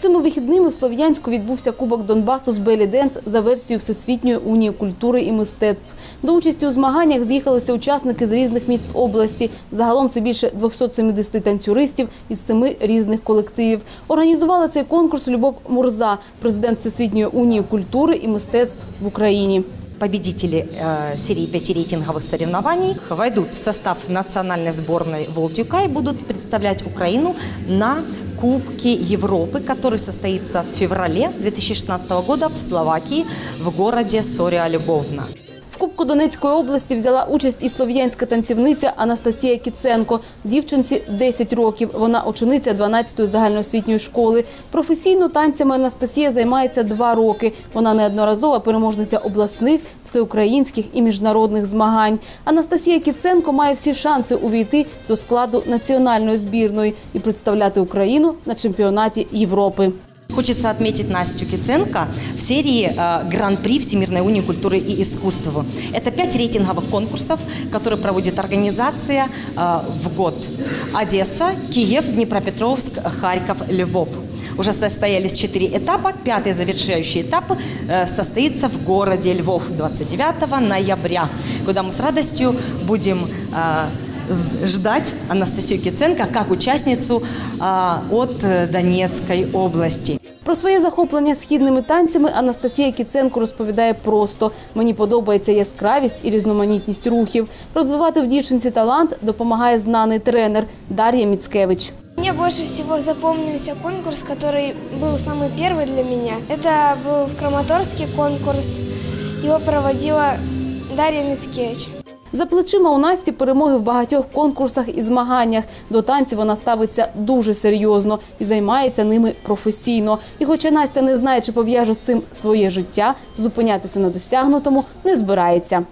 Цими вихідними в Слов'янську відбувся Кубок Донбасу з Белі Денс за версією Всесвітньої унії культури і мистецтв. До участі у змаганнях з'їхалися учасники з різних міст області. Загалом це більше 270 танцюристів із семи різних колективів. Організувала цей конкурс Любов Мурза, президент Всесвітньої унії культури і мистецтв в Україні. Победители э, серии пяти рейтинговых соревнований войдут в состав национальной сборной Волдюка и будут представлять Украину на Кубке Европы, который состоится в феврале 2016 года в Словакии в городе Сория Любовна. В Кубку Донецької області взяла участь і слов'янська танцівниця Анастасія Кіценко. Дівчинці 10 років. Вона учениця 12-ї загальноосвітньої школи. Професійно танцями Анастасія займається два роки. Вона неодноразова переможниця обласних, всеукраїнських і міжнародних змагань. Анастасія Кіценко має всі шанси увійти до складу національної збірної і представляти Україну на чемпіонаті Європи. Хочется отметить Настю Киценко в серии э, Гран-при Всемирной унии культуры и искусства. Это пять рейтинговых конкурсов, которые проводит организация э, в год. Одесса, Киев, Днепропетровск, Харьков, Львов. Уже состоялись четыре этапа. Пятый завершающий этап э, состоится в городе Львов 29 ноября, куда мы с радостью будем ждать Анастасию Киценко как участницу от Донецкой области. Про своє захоплення східними танцями Анастасія Кіценко розповідає просто: мені подобається яскравість і різноманітність рухів. Розвивати в дівчинці талант допомагає знаний тренер Дар'я Міцкевич. Мне больше всего запомнился конкурс, который был самый первый для меня. Это был в Краматорске конкурс. Его проводила Дарья Мицкевич. За плечима у Насті перемоги в багатьох конкурсах і змаганнях. До танців вона ставиться дуже серйозно і займається ними професійно. І хоча Настя не знає, чи пов'яже з цим своє життя, зупинятися на досягнутому не збирається.